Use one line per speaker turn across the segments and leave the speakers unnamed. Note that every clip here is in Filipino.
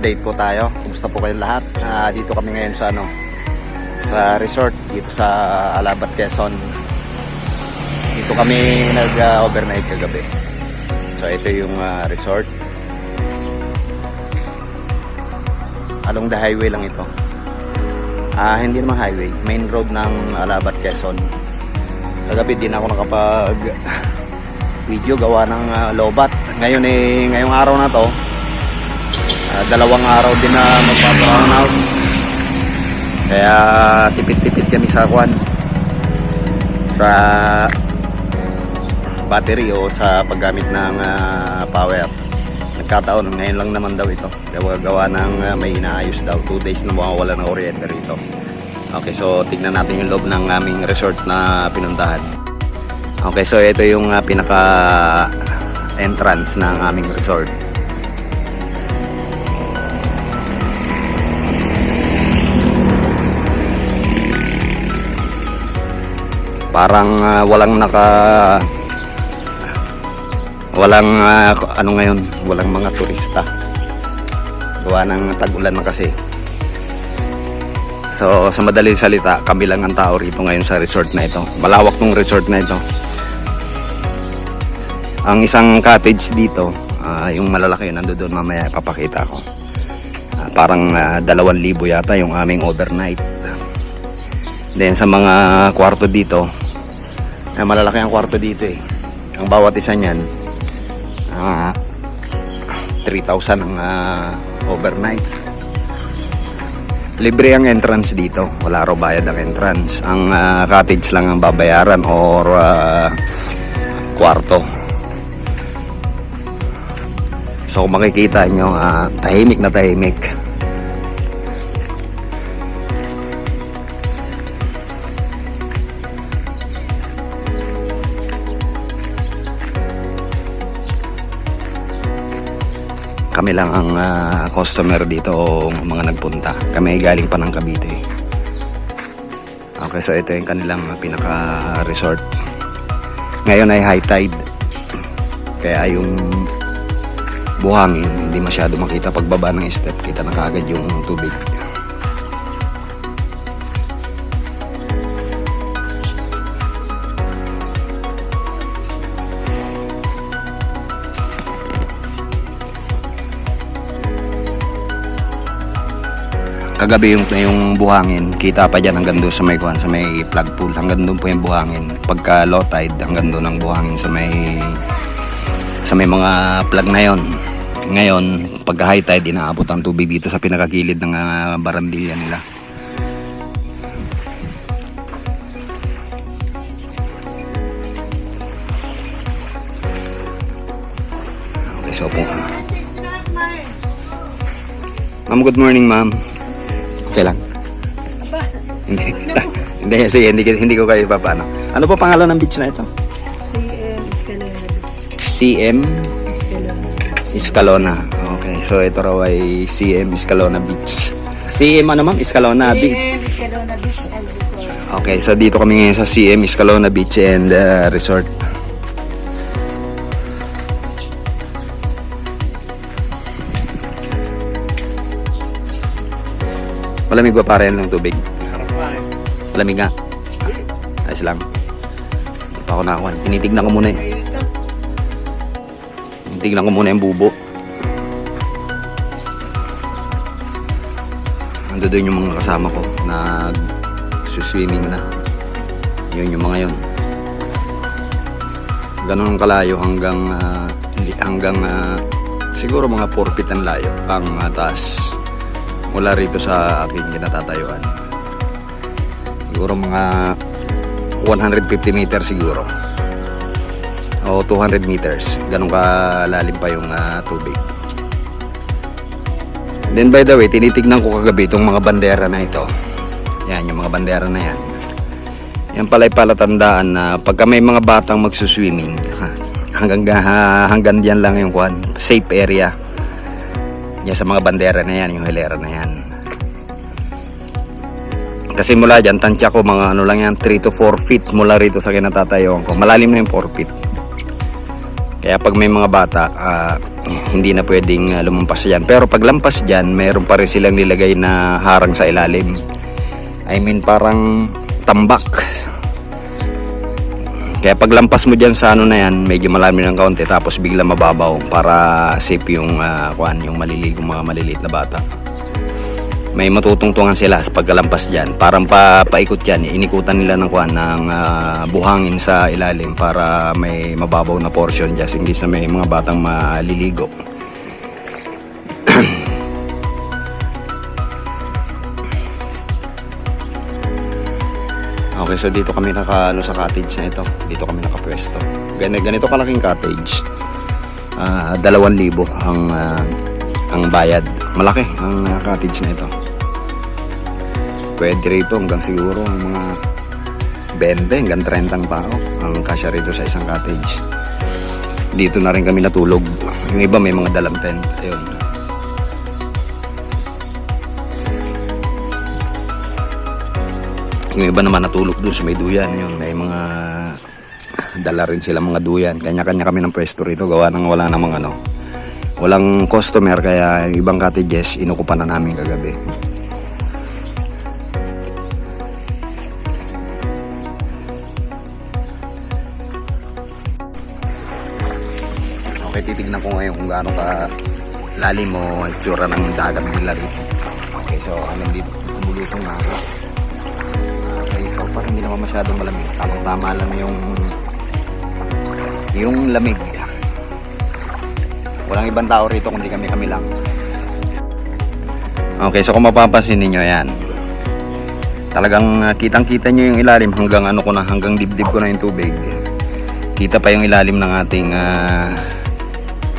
update po tayo. Kumusta po kayong lahat? Ah, dito kami ngayon sa ano sa resort dito sa Alabat, Quezon. Dito kami nag-overnight kagabi. So ito yung ah, resort. Along the highway lang ito. Ah, hindi naman highway, main road ng Alabat, Quezon. Kagabi din ako nakapag video gawa ng ah, lobat. Ngayon eh, ngayong araw na to, Ah, dalawang araw din na magpa-brown out. Kaya tipid-tipid kami sa kwan. Sa battery o sa paggamit ng ah, power. Nagkataon, ngayon lang naman daw ito. Gawa, gawa ng ah, may inaayos daw. 2 days na mawawala ng kuryente rito. Okay, so tignan natin yung loob ng aming resort na pinuntahan. Okay, so ito yung ah, pinaka entrance ng aming resort. Parang ah, walang naka walang ah, ano ngayon walang mga turista. Gawa ng tag-ulan na kasi. So sa madaling salita kami lang ang tao rito ngayon sa resort na ito. Malawak tong resort na ito. Ang isang cottage dito ah, yung malalaki nando doon mamaya ipapakita ko Ah, parang uh, 2,000 yata yung aming overnight. Then sa mga kwarto dito, ay malalaki ang kwarto dito eh. Ang bawat isa niyan, ah 3,000 ang ah, overnight. Libre ang entrance dito. Wala raw bayad ang entrance. Ang ah, cottage lang ang babayaran or ah, kwarto. So kung makikita nyo, ah, tahimik na tahimik. Kami lang ang ah, customer dito o mga nagpunta. Kami galing pa ng Cavite. Okay, so ito yung kanilang pinaka-resort. Ngayon ay high tide. Kaya yung buhangin, hindi masyado makita pagbaba ng step. Kita na kaagad yung tubig. Kagabi yung, yung buhangin, kita pa dyan hanggang doon sa may kuhan, sa may plug pool. Hanggang doon po yung buhangin. Pagka low tide, hanggang doon ang buhangin sa may sa may mga plug na yon. Ngayon, pagka high tide, inaabot ang tubig dito sa pinakagilid ng ah, barandilya nila. Okay, so po. Ma'am, good morning, ma'am. Okay lang. Hindi. hindi, sige, hindi, hindi ko kayo papaano. Ano pa pangalan ng beach na ito?
CM
CM
Escalera. Escalera.
Escalona. Okay, so ito raw ay CM Escalona Beach. CM ano ma'am? Escalona Beach.
CM Escalera Beach and Resort.
Okay, so dito kami ngayon sa CM Escalona Beach and uh, Resort. Malamig ba pare ng tubig? Malamig nga. Ayos lang. Hindi pa ako nakakuha. Tinitignan ko muna eh. Tinitignan ko muna yung bubo. Ando doon yung mga kasama ko na swimming na. Yun yung mga yun. Ganun ang kalayo hanggang hindi hanggang ah, siguro mga 4 feet ang layo ang uh, taas mula rito sa aking kinatatayuan. Siguro mga 150 meters siguro. O 200 meters. Ganun kalalim pa yung ah, tubig. Then by the way, tinitignan ko kagabi itong mga bandera na ito. Yan, yung mga bandera na yan. Yan pala ay palatandaan na pagka may mga batang magsuswimming, ha, hanggang, ha, hanggang diyan lang yung kwan, safe area. Yan sa mga bandera na yan, yung hilera na yan. Kasi mula dyan, tansya ko mga ano lang yan, 3 to 4 feet mula rito sa kinatatayuan ko. Malalim na yung 4 feet. Kaya pag may mga bata, ah, hindi na pwedeng ah, lumampas yan. Pero pag lampas dyan, mayroon pa rin silang nilagay na harang sa ilalim. I mean parang tambak. Kaya pag lampas mo dyan sa ano na yan, medyo malami ng kaunti tapos bigla mababaw para safe yung, ah, kuan, yung maliligong mga maliliit na bata. May matutungtungan sila sa pagkalampas dyan. Parang pa, paikot yan, inikutan nila ng kuan ng ah, buhangin sa ilalim para may mababaw na portion just in case na may mga batang maliligo. Okay, so dito kami naka ano sa cottage na ito. Dito kami nakapwesto. Ganito, ganito kalaking cottage. Ah, 2,000 ang ah, ang bayad. Malaki ang ah, cottage na ito. Pwede rito hanggang siguro ang mga 20 hanggang 30 ang tao ang kasya rito sa isang cottage. Dito na rin kami natulog. Yung iba may mga dalang tent. Ayun. Yung iba naman natulog doon sa may duyan. Yun, may mga dala rin sila mga duyan. Kanya-kanya kami ng pwesto rito. Gawa ng wala namang ano. Walang customer kaya yung ibang cottages inukupan na namin kagabi. Okay, titignan ko ngayon kung gaano ka lalim mo itsura ng dagat nila rito. Okay, so hanggang dito kumulusong na ako. So parang hindi naman masyadong malamig. Tamang tama lang yung yung lamig. Walang ibang tao rito kundi kami kami lang. Okay, so kung mapapansin ninyo yan. Talagang uh, kitang-kita nyo yung ilalim hanggang ano ko na, hanggang dibdib ko na yung tubig. Kita pa yung ilalim ng ating ah,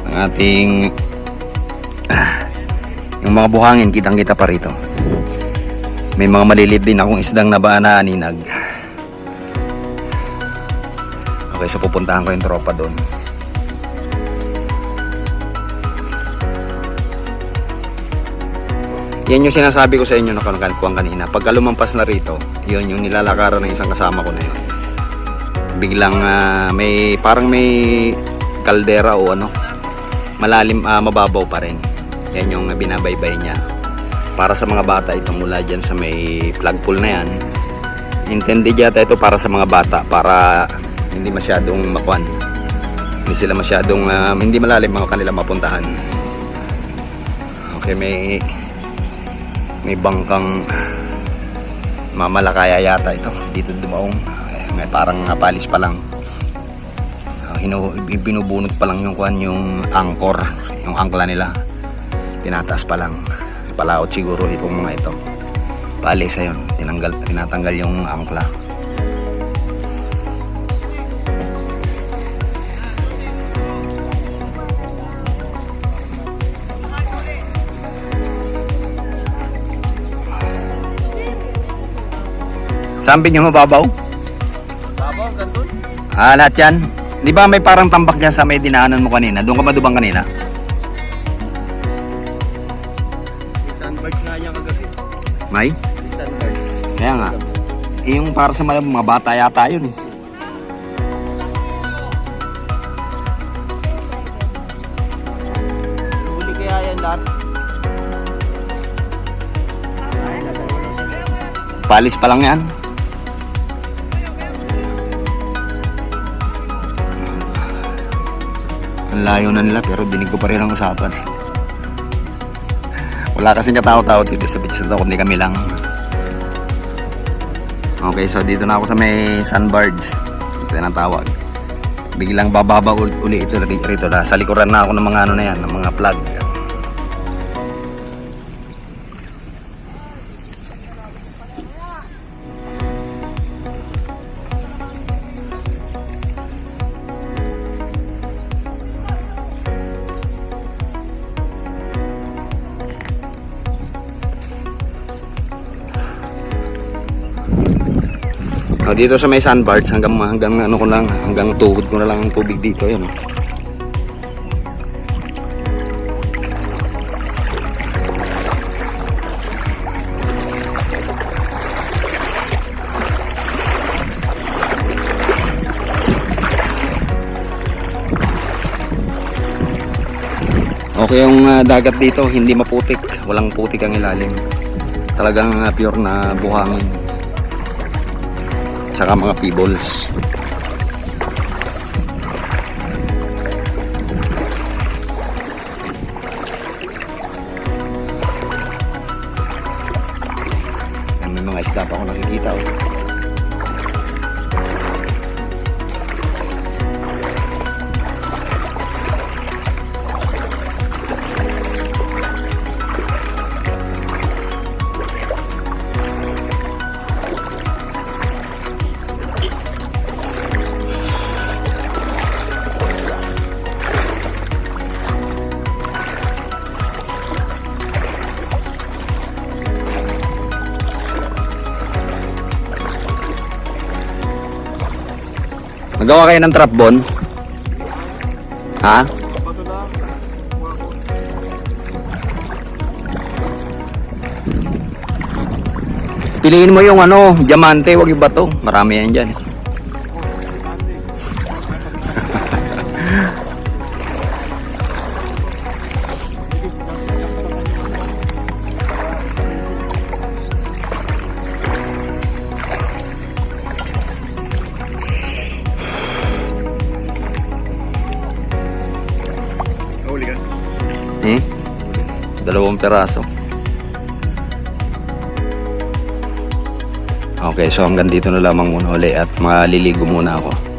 ng ating ah, yung mga buhangin kitang-kita pa rito. May mga maliliit din akong isdang na ba na aninag. Okay, so pupuntahan ko yung tropa doon. Yan yung sinasabi ko sa inyo na kuwan kanina. Pagka lumampas na rito, yun yung nilalakaran ng isang kasama ko na yun. Biglang ah, may parang may kaldera o ano, malalim, ah, mababaw pa rin. Yan yung binabaybay niya. Para sa mga bata ito mula dyan sa may flagpole na yan. Intended yata ito para sa mga bata para hindi masyadong makwan. Hindi sila masyadong ah, hindi malalim mga kanila mapuntahan. Okay, may may bangkang mamalakaya yata ito dito dumaong may parang napalis pa lang hinu, binubunot pa lang yung kuan yung angkor yung angkla nila tinataas pa lang palaot siguro itong mga ito palis ayun tinanggal, tinatanggal yung angkla Sabi nyo mababaw?
Babaw, ganun.
Ah, lahat yan. Di ba may parang tambak dyan sa may dinaanan mo kanina? Doon ka ba dubang kanina?
Sunbirds nga niya kagabi.
May?
May sunbirds.
Kaya nga. Eh, yung para sa mga mga bata yata yun eh.
Huli kaya yan lahat.
Palis pa lang yan. Ang layo na nila pero dinig ko pa rin ang usapan. Wala kasing katao-tao dito sa beach na kundi kami lang. Okay, so dito na ako sa may sunbirds. Ito yung tawag. Biglang bababa ul- uli ito rito, na. Sa likuran na ako ng mga ano na yan, ng mga plug. Oh, dito sa may sandbars hanggang hanggang ano ko lang, hanggang tuhod ko na lang ang tubig dito, yan oh. Okay yung ah, dagat dito, hindi maputik. Walang putik ang ilalim. Talagang ah, pure na buhangin. Tsaka mga pebbles. May mga pa ako nakikita. Oh. Nagawa kayo ng trap bon? Ha? Piliin mo yung ano, diamante, wag yung bato. Marami yan dyan. Peraso. Okay, so hanggang dito na lamang muna uli at maliligo muna ako.